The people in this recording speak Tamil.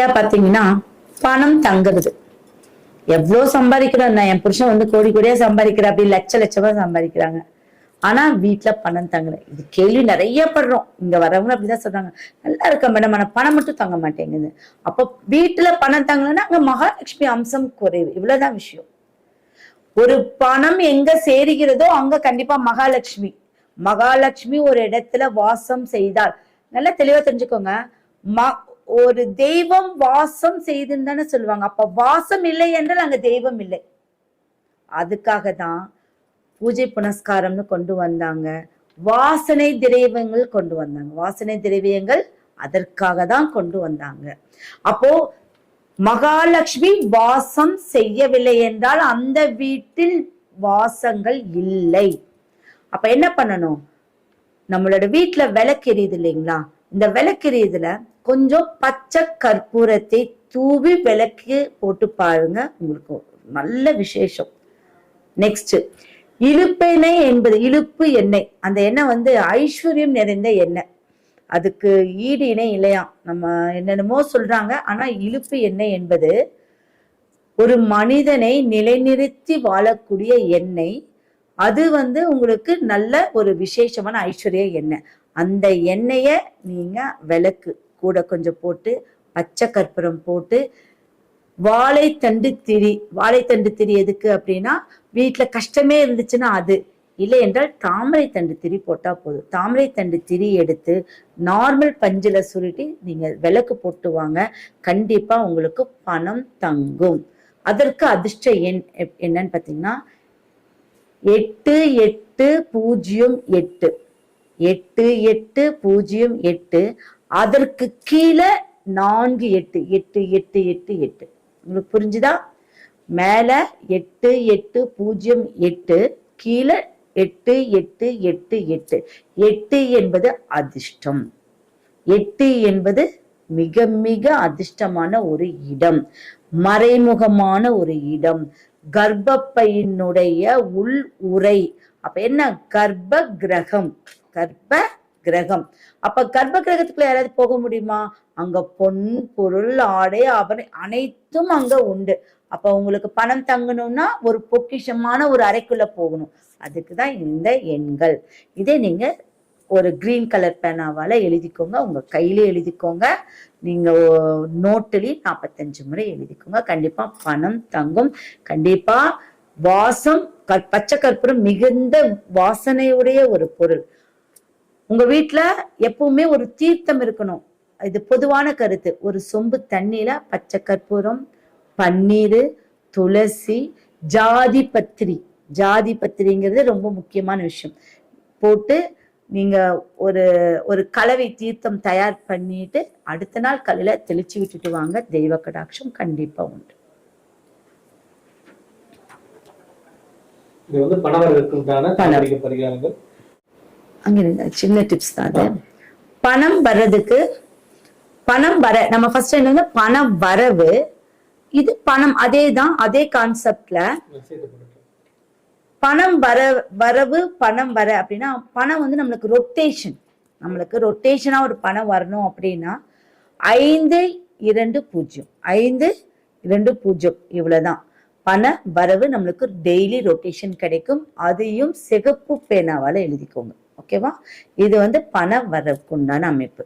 அடுத்தபடியா பாத்தீங்கன்னா பணம் தங்குறது. எவ்வளவு சம்பாதிக்கிறோம் நான் என் புருஷன் வந்து கோடி கோடியா சம்பாதிக்கிற அப்படி லட்ச லட்சமா சம்பாதிக்கிறாங்க. ஆனா வீட்டுல பணம் தங்கல. இது கேள்வி நிறைய படுறோம். இங்க வரவங்க அப்படிதான் சொல்றாங்க. நல்லா இருக்க மேடம் ஆனா பணம் மட்டும் தங்க மாட்டேங்குது. அப்ப வீட்டுல பணம் தங்கலன்னா அங்க மகாலட்சுமி அம்சம் குறைவு. இவ்வளவுதான் விஷயம். ஒரு பணம் எங்க சேருகிறதோ அங்க கண்டிப்பா மகாலட்சுமி. மகாலட்சுமி ஒரு இடத்துல வாசம் செய்தால். நல்லா தெளிவா தெரிஞ்சுக்கோங்க. ஒரு தெய்வம் வாசம் செய்துன்னு தானே சொல்லுவாங்க. அப்ப வாசம் இல்லை என்றால் அங்க தெய்வம் இல்லை. அதுக்காக தான் பூஜை புனஸ்காரம்னு கொண்டு வந்தாங்க. வாசனை திரவியங்கள் கொண்டு வந்தாங்க. வாசனை திரைவியங்கள் அதற்காக தான் கொண்டு வந்தாங்க. அப்போ மகாலட்சுமி வாசம் செய்யவில்லை என்றால் அந்த வீட்டில் வாசங்கள் இல்லை. அப்ப என்ன பண்ணணும்? நம்மளோட வீட்டுல விளக்கு எரியுது இல்லைங்களா? இந்த விளக்கு எரியுதுல கொஞ்சம் பச்சை கற்பூரத்தை தூவி விளக்கு போட்டு பாருங்க. உங்களுக்கு நல்ல விசேஷம். நெக்ஸ்ட் இழுப்பெண்ணெய் என்பது இழுப்பு எண்ணெய். அந்த எண்ணெய் வந்து ஐஸ்வர்யம் நிறைந்த எண்ணெய். அதுக்கு ஈடு இணை இல்லையாம். நம்ம என்னென்னமோ சொல்றாங்க. ஆனா இழுப்பு எண்ணெய் என்பது ஒரு மனிதனை நிலைநிறுத்தி வாழக்கூடிய எண்ணெய். அது வந்து உங்களுக்கு நல்ல ஒரு விசேஷமான ஐஸ்வர்ய எண்ணெய். அந்த எண்ணெய நீங்க விளக்கு. கூட கொஞ்சம் போட்டு பச்சை கற்பூரம் போட்டு வாழைத்தண்டு திரி வாழைத்தண்டு திரி எதுக்கு அப்படின்னா வீட்டுல கஷ்டமே இருந்துச்சுன்னா அது. இல்லை என்றால் தாமரை தண்டு திரி போட்டா போதும். தாமரை தண்டு திரி எடுத்து நார்மல் பஞ்சில சுருட்டி நீங்க விளக்கு போட்டு வாங்க. கண்டிப்பா உங்களுக்கு பணம் தங்கும். அதற்கு அதிர்ஷ்ட எண் என்னன்னு பாத்தீங்கன்னா எட்டு எட்டு பூஜ்ஜியம் எட்டு. எட்டு எட்டு பூஜ்ஜியம் எட்டு. அதற்கு கீழே நான்கு எட்டு எட்டு எட்டு எட்டு எட்டு. உங்களுக்கு புரிஞ்சுதா? மேல எட்டு எட்டு பூஜ்ஜியம் எட்டு. கீழே எட்டு எட்டு எட்டு எட்டு. எட்டு என்பது அதிர்ஷ்டம். எட்டு என்பது மிக மிக அதிர்ஷ்டமான ஒரு இடம். மறைமுகமான ஒரு இடம். கர்ப்பப்பையினுடைய உள் உரை அப்ப என்ன? கர்ப்ப கிரகம். கர்ப்ப கிரகம். அப்ப கர்ப்ப கிரகத்துக்குள்ள யாராவது போக முடியுமா? அங்க பொன் பொருள் ஆடை ஆபரணம் அனைத்தும் அங்க உண்டு. அப்ப உங்களுக்கு பணம் தங்கணும்னா ஒரு பொக்கிஷமான ஒரு அறைக்குள்ள போகணும். அதுக்கு தான் இந்த எண்கள். இதே நீங்க ஒரு கிரீன் கலர் பேனாவால எழுதிக்கோங்க. உங்க கையிலே எழுதிக்கோங்க. நீங்க நோட்டுலயும் நாற்பத்தஞ்சு முறை எழுதிக்கோங்க. கண்டிப்பா பணம் தங்கும். கண்டிப்பா வாசம் பச்சை கற்பூரம் மிகுந்த வாசனையுடைய ஒரு பொருள். உங்க வீட்ல எப்பவுமே ஒரு தீர்த்தம் இருக்கணும். இது பொதுவான கருத்து. ஒரு சொம்பு தண்ணியில பச்சை கற்பூரம் பன்னீர் துளசி ஜாதி பத்திரி. ஜாதி பத்திரிங்கிறது ரொம்ப முக்கியமான விஷயம். போட்டு நீங்க ஒரு ஒரு கலவை தீர்த்தம் தயார் பண்ணிட்டு அடுத்த நாள் காலையில தெளிச்சு விட்டுட்டு வாங்க. தெய்வ கடாட்சம் கண்டிப்பா உண்டு. இது வந்து பணவர்களுக்குண்டான தாந்திரிக பரிகாரங்கள். அங்க சின்ன டிப்ஸ் தான் அது. பணம் வர்றதுக்கு பணம் வர நம்ம ஃபர்ஸ்ட் என்ன பணம் வரவு இது பணம் அதே தான் அதே கான்செப்ட்ல பணம் வர வரவு பணம் வர அப்படின்னா பணம் வந்து நம்மளுக்கு ரொட்டேஷன் நம்மளுக்கு ரொட்டேஷனா ஒரு பணம் வரணும் அப்படின்னா ஐந்து இரண்டு பூஜ்ஜியம். ஐந்து இரண்டு பூஜ்ஜியம். இவ்வளவுதான். பண வரவு நம்மளுக்கு டெய்லி ரொட்டேஷன் கிடைக்கும். அதையும் சிகப்பு பேனாவால எழுதிக்கோங்க. ஓகேவா? இது வந்து பண வரவுக்குண்டான அமைப்பு.